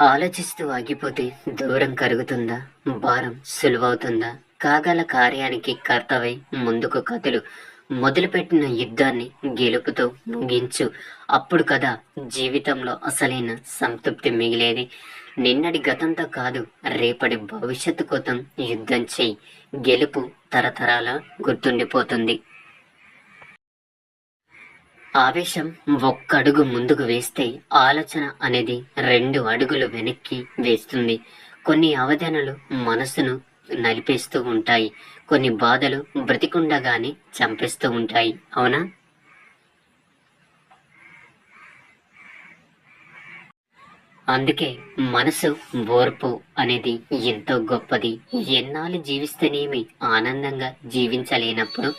ఆలోచిస్తూ ఆగిపోతే దూరం కరుగుతుందా? భారం సులువవుతుందా? కాగల కార్యానికి కర్తవై ముందుకు కథలు మొదలుపెట్టిన యుద్ధాన్ని గెలుపుతో ముగించు. అప్పుడు కదా జీవితంలో అసలైన సంతృప్తి మిగిలేది. నిన్నటి గతంతో కాదు రేపటి భవిష్యత్తు కోసం యుద్ధం చేయి గెలుపు తరతరాల గుర్తుండిపోతుంది. ఆవేశం ఒక్క అడుగు ముందుకు వేస్తే ఆలోచన అనేది రెండు అడుగులు వెనక్కి వేస్తుంది. కొన్ని ఆవేదనలు మనసును నలిపేస్తూ ఉంటాయి. కొన్ని బాధలు బ్రతికుండగానే చంపేస్తూ ఉంటాయి. అవునా? అందుకే మనసు ఓర్పు అనేది ఎంతో గొప్పది. ఎన్నాళ్ళు జీవిస్తేనేమి ఆనందంగా జీవించలేనప్పుడు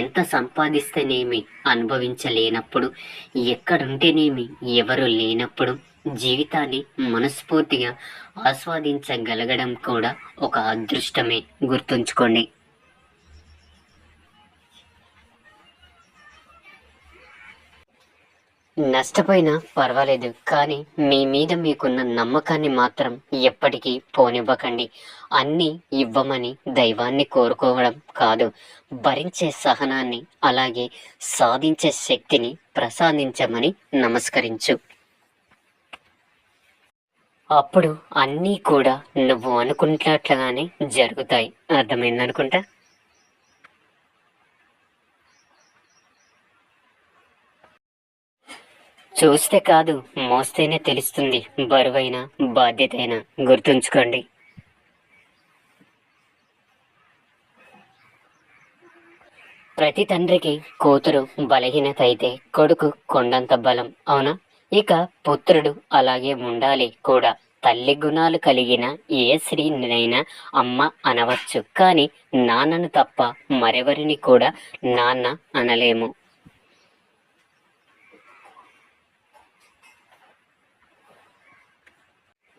ఎంత సంపాదిస్తేనేమి అనుభవించలేనప్పుడు ఎక్కడుంటేనేమి ఎవరు లేనప్పుడు జీవితాన్ని మనస్ఫూర్తిగా ఆస్వాదించగలగడం కూడా ఒక అదృష్టమే గుర్తుంచుకోండి. నష్టపోయినా పర్వాలేదు కానీ మీ మీద మీకున్న నమ్మకాన్ని మాత్రం ఎప్పటికీ పోనివ్వకండి. అన్నీ ఇవ్వమని దైవాన్ని కోరుకోవడం కాదు. భరించే సహనాన్ని అలాగే సాధించే శక్తిని ప్రసాదించమని నమస్కరించు. అప్పుడు అన్నీ కూడా నువ్వు అనుకుంటున్నట్లుగానే జరుగుతాయి. అర్థమైందనుకుంటా? చూస్తే కాదు మోస్తేనే తెలుస్తుంది. బరువైన అయినా గుర్తుంచుకోండి. ప్రతి తండ్రికి కూతురు బలహీనత అయితే కొడుకు కొండంత బలం అవునా? ఇక పుత్రుడు అలాగే ఉండాలి కూడా. తల్లి గుణాలు కలిగిన ఏ స్త్రీనైనా అమ్మ అనవచ్చు కానీ నాన్నను తప్ప మరెవరిని కూడా నాన్న అనలేము.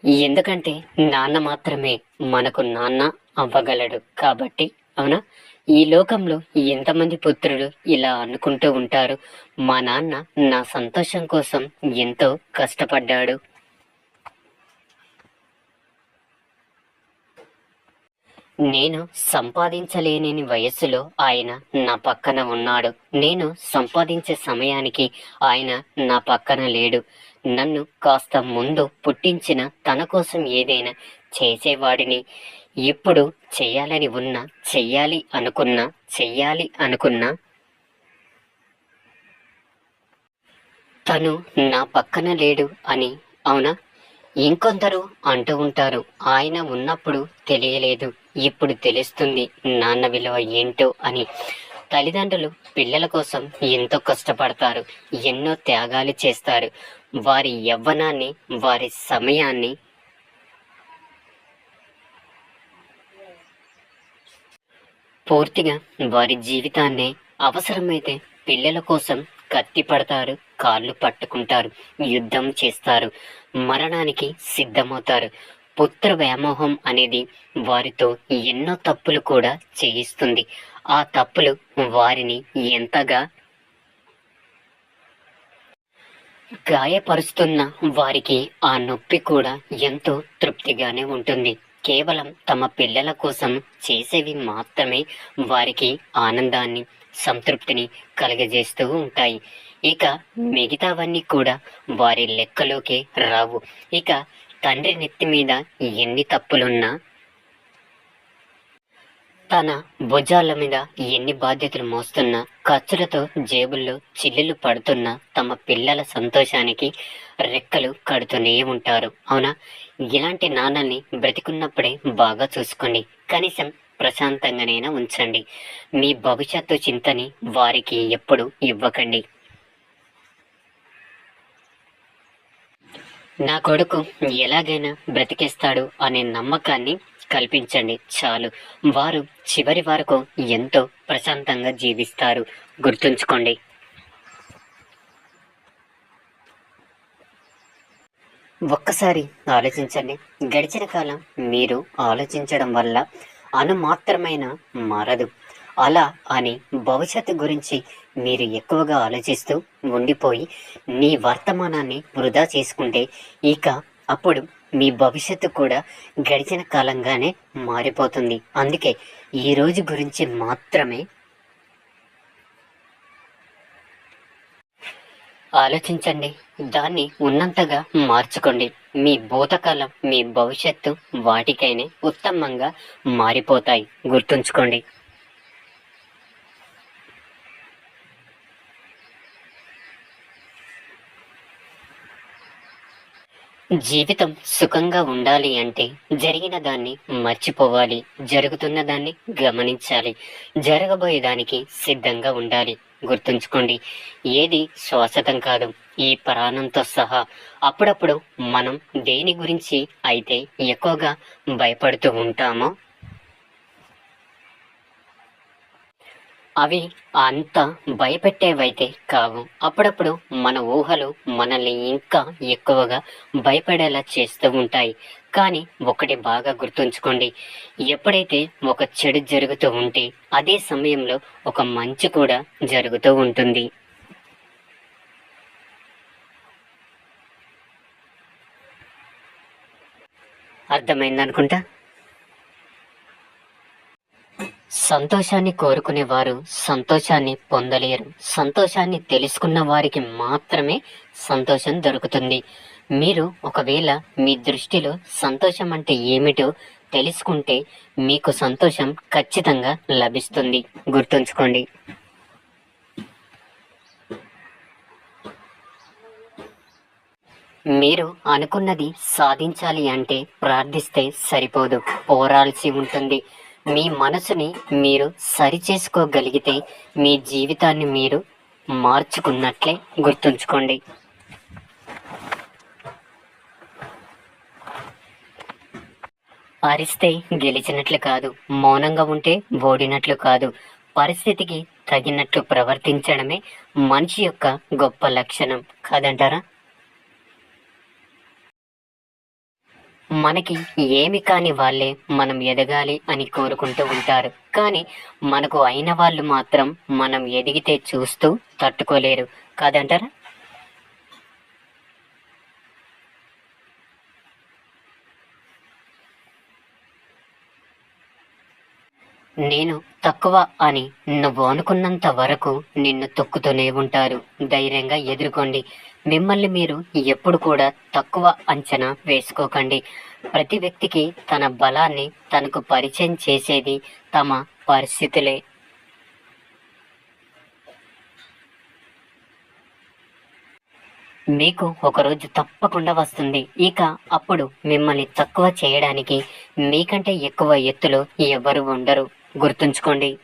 ఎందుకంటే నాన్న మాత్రమే మనకు నాన్న అవ్వగలడు కాబట్టి అవునా? ఈ లోకంలో ఎంతమంది పుత్రులు ఇలా అనుకుంటూ ఉంటారు? మా నాన్న నా సంతోషం కోసం ఎంతో కష్టపడ్డాడు. నేను సంపాదించలేని వయస్సులో ఆయన నా పక్కన ఉన్నాడు. నేను సంపాదించే సమయానికి ఆయన నా పక్కన లేడు. నన్ను కాస్త ముందు పుట్టించిన తన కోసం ఏదైనా చేసేవాడిని. ఇప్పుడు చెయ్యాలని ఉన్నా చెయ్యాలి అనుకున్నా చెయ్యాలి అనుకున్నా తను నా పక్కన లేడు అని అవునా? ఇంకొందరు అంటూ ఉంటారు. ఆయన ఉన్నప్పుడు తెలియలేదు. ఇప్పుడు తెలుస్తుంది నాన్న విలువ ఏంటో అని. తల్లిదండ్రులు పిల్లల కోసం ఎంతో కష్టపడతారు. ఎన్నో త్యాగాలు చేస్తారు. వారి యవ్వనాన్ని వారి సమయాన్ని పూర్తిగా వారి జీవితాన్ని అవసరమైతే పిల్లల కోసం కత్తి పడతారు కాళ్ళు పట్టుకుంటారు యుద్ధం చేస్తారు మరణానికి సిద్ధమవుతారు. పుత్ర వ్యామోహం అనేది వారితో ఎన్నో తప్పులు కూడా చేయిస్తుంది. ఆ తప్పులు వారిని ఎంతగా గాయపరుస్తున్న వారికి ఆ నొప్పి కూడా ఎంతో తృప్తిగానే ఉంటుంది. కేవలం తమ పిల్లల కోసం చేసేవి మాత్రమే వారికి ఆనందాన్ని సంతృప్తిని కలుగజేస్తూ ఉంటాయి. ఇక మిగతావన్నీ కూడా వారి లెక్కలోకే రావు. ఇక తండ్రి నెత్తి మీద ఎన్ని తప్పులున్నా తన భుజాల మీద ఎన్ని బాధ్యతలు మోస్తున్నా ఖర్చులతో జేబుల్లో చిల్లులు పడుతున్న తమ పిల్లల సంతోషానికి రెక్కలు కడుతూనే ఉంటారు. అవునా? ఇలాంటి నాన్నల్ని బ్రతికున్నప్పుడే బాగా చూసుకోండి. కనీసం ప్రశాంతంగానైనా ఉంచండి. మీ భవిష్యత్తు చింతని వారికి ఎప్పుడు ఇవ్వకండి. నా కొడుకు ఎలాగైనా బ్రతికేస్తాడు అనే నమ్మకాన్ని కల్పించండి. చాలు. వారు చివరి వరకు ఎంతో ప్రశాంతంగా జీవిస్తారు. గుర్తుంచుకోండి. ఒక్కసారి ఆలోచించండి. గడిచిన కాలం మీరు ఆలోచించడం వల్ల అనుమాత్రమైన మారదు. అలా అని భవిష్యత్తు గురించి మీరు ఎక్కువగా ఆలోచిస్తూ ఉండిపోయి మీ వర్తమానాన్ని వృధా చేసుకుంటే ఇక అప్పుడు మీ భవిష్యత్తు కూడా గడిచిన కాలంగానే మారిపోతుంది. అందుకే ఈ రోజు గురించి మాత్రమే ఆలోచించండి. దాన్ని ఉన్నంతగా మార్చుకోండి. మీ భూతకాలం మీ భవిష్యత్తు వాటికైనా ఉత్తమంగా మారిపోతాయి. గుర్తుంచుకోండి. జీవితం సుఖంగా ఉండాలి అంటే జరిగిన దాన్ని మర్చిపోవాలి జరుగుతున్న దాన్ని గమనించాలి జరగబోయే దానికి సిద్ధంగా ఉండాలి. గుర్తుంచుకోండి ఏది శాశ్వతం కాదు ఈ ప్రాణంతో సహా అప్పుడప్పుడు మనం దేని గురించి అయితే ఎక్కువగా భయపడుతూ ఉంటామో అవి అంత భయపెట్టేవైతే కావు. అప్పుడప్పుడు మన ఊహలు మనల్ని ఇంకా ఎక్కువగా భయపడేలా చేస్తూ ఉంటాయి. కానీ ఒకటి బాగా గుర్తుంచుకోండి. ఎప్పుడైతే ఒక చెడు జరుగుతూ ఉంటే అదే సమయంలో ఒక మంచి కూడా జరుగుతూ ఉంటుంది. అర్థమైందనుకుంటా? సంతోషాన్ని కోరుకునే వారు సంతోషాన్ని పొందలేరు. సంతోషాన్ని తెలుసుకున్న వారికి మాత్రమే సంతోషం దొరుకుతుంది. మీరు ఒకవేళ మీ దృష్టిలో సంతోషం అంటే ఏమిటో తెలుసుకుంటే మీకు సంతోషం ఖచ్చితంగా లభిస్తుంది. గుర్తుంచుకోండి. మీరు అనుకున్నది సాధించాలి అంటే ప్రార్థిస్తే సరిపోదు. పోరాల్సి ఉంటుంది. మీ మనసుని మీరు సరిచేసుకోగలిగితే మీ జీవితాన్ని మీరు మార్చుకున్నట్లే గుర్తుంచుకోండి. అరిస్తే గెలిచినట్లు కాదు మౌనంగా ఉంటే ఓడినట్లు కాదు పరిస్థితికి తగినట్లు ప్రవర్తించడమే మనిషి యొక్క గొప్ప లక్షణం. కాదంటారా? మనకి ఏమి కాని వాళ్ళే మనం ఎదగాలి అని కోరుకుంటూ ఉంటారు. కానీ మనకు అయిన వాళ్ళు మాత్రం మనం ఎదిగితే చూస్తూ తట్టుకోలేరు. కాదంటారా? నేను తక్కువ అని నువ్వు అనుకున్నంత వరకు నిన్ను తొక్కుతూనే ఉంటారు. ధైర్యంగా ఎదుర్కోండి. మిమ్మల్ని మీరు ఎప్పుడు కూడా తక్కువ అంచనా వేసుకోకండి. ప్రతి వ్యక్తికి తన బలాన్ని తనకు పరిచయం చేసేది తమ పరిస్థితులే. మీకు ఒకరోజు తప్పకుండా వస్తుంది. ఇక అప్పుడు మిమ్మల్ని తక్కువ చేయడానికి మీకంటే ఎక్కువ ఎత్తులో ఎవరు ఉండరు. గుర్తుంచుకోండి.